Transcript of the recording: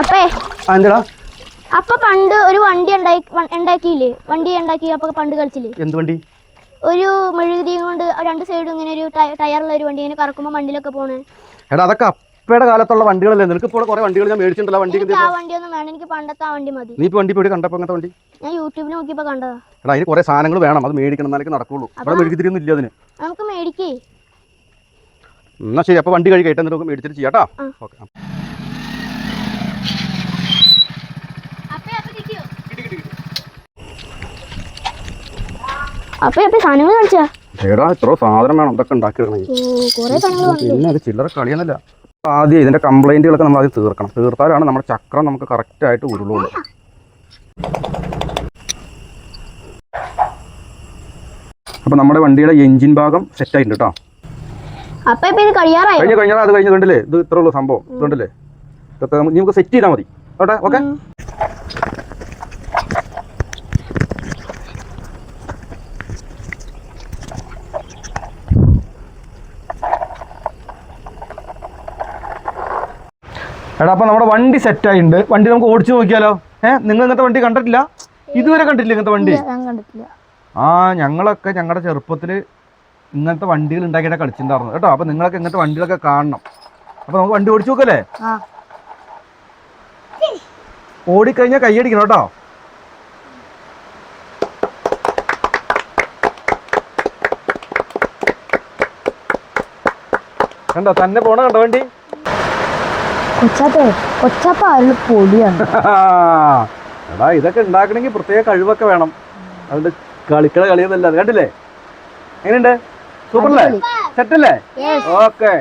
അപ്പേ. എന്താടാ? അപ്പൊ പണ്ട് ഒരു വണ്ടി ഉണ്ടാക്കിയില്ലേ? വണ്ടി ഉണ്ടാക്കി അപ്പൊ പണ്ട് കളിച്ചില്ലേ? എന്ത് വണ്ടി? ഒരു മെഴുകുതിയും കൊണ്ട് രണ്ട് സൈഡും ഇങ്ങനെ ഒരു ടയ- ടയറുള്ള ഒരു വണ്ടി ഇങ്ങനെ കറക്കുമ്പോ മണ്ണിലൊക്കെ പോണേ. എടാ അതൊക്കെ അപ്പയുടെ കാലത്തുള്ള വണ്ടികളല്ലേ? നിനക്ക് ഇപ്പോൾ കുറെ വണ്ടികൾ ഞാൻ മേടിച്ചിട്ടുണ്ടല്ലോ വണ്ടി ആ വണ്ടി ഒന്നും വേണം എനിക്ക് പണ്ടത്തെ ആ വണ്ടി മതി. നീ ഇപ്പൊ വണ്ടി പോയി കണ്ടപ്പോ അങ്ങനത്തെ വണ്ടി? ഞാൻ യൂട്യൂബിൽ നോക്കിയപ്പോ കണ്ടതാ. എടാ അതിന് കുറെ സാധനങ്ങൾ വേണം. അത് മേടിക്കണം എന്നാലേ നടക്കുള്ളൂ. അവിടെ മെഴുകുതിരി ഒന്നും ഇല്ല അതിന്. നമുക്ക് മേടിക്കേ. എന്നാ ശരി. അപ്പോൾ വണ്ടി കഴി കയറ്റാൻ നമുക്ക് മേടിച്ചിട്ട് ചെയ്യാട്ടോ ഓക്കെ അപ്പൊ എപ്പോ സാധനങ്ങൾ കാണിച്ചാ? എടാ ഇത്ര സാധനം വേണം. ഇതൊക്കെ ഉണ്ടാക്കിയിടണം. സാധനങ്ങൾ പിന്നെ അത് ചില്ലറ കളിയൊന്നുമില്ല ആദ്യം ഇതിന്റെ കംപ്ലൈന്റുകളൊക്കെ നമ്മൾ ആദ്യം തീർക്കണം. തീർത്താലാണ് നമ്മുടെ ചക്രം നമുക്ക് കറക്റ്റ് ആയിട്ട് ഉരുളുള്ളൂ. അപ്പൊ നമ്മുടെ വണ്ടിയുടെ എഞ്ചിൻ ഭാഗം സെറ്റ് ആയിട്ടുണ്ട് കേട്ടോ അപ്പൊ ഇപ്പൊ ഇത് കഴിയാറായോ? കഴിഞ്ഞ കഴിഞ്ഞാൽ അത് കഴിഞ്ഞ്. കണ്ടില്ലേ? ഇത് ഇത്രേ ഉള്ളൂ സംഭവം. ഇത് കണ്ടില്ലേ? ഇതൊക്കെ നമുക്ക് സെറ്റ് ചെയ്താൽ മതി. ഓട്ടെ ഓക്കെ? എടാ അപ്പൊ നമ്മുടെ വണ്ടി സെറ്റ് ഉണ്ട് വണ്ടി നമുക്ക് ഓടിച്ചു നോക്കിയാലോ? ഏഹ് നിങ്ങൾ ഇങ്ങനത്തെ വണ്ടി കണ്ടിട്ടില്ല? ഇതുവരെ കണ്ടിട്ടില്ല ഇങ്ങനത്തെ വണ്ടി? ആ ഞങ്ങളൊക്കെ ഞങ്ങളുടെ ചെറുപ്പത്തിൽ ഇങ്ങനത്തെ വണ്ടികൾ ഉണ്ടാക്കിയിട്ട് കളിച്ചിട്ടുണ്ടായിരുന്നു. കേട്ടോ അപ്പൊ നിങ്ങളൊക്കെ ഇങ്ങനത്തെ വണ്ടികളൊക്കെ കാണണം. അപ്പൊ നമുക്ക് വണ്ടി ഓടിച്ചു നോക്കല്ലേ? ഓടിക്കഴിഞ്ഞാൽ കൈയടിക്കണം കേട്ടോ. കണ്ടോ തന്നെ പോണ കണ്ടോ വണ്ടി? കൊച്ചാപ്പേ കൊച്ചാപ്പ ആരുടെ പൊടിയാണ്. എടാ ഇതൊക്കെ ഉണ്ടാക്കണമെങ്കിൽ പ്രത്യേക കഴിവൊക്കെ വേണം. അതുകൊണ്ട് കളിക്കണ കളിയൊന്നുമല്ല അത് കണ്ടില്ലേ? എങ്ങനെയുണ്ട്? സൂപ്പർ അല്ലേ സെറ്റല്ലേ? ഓക്കെ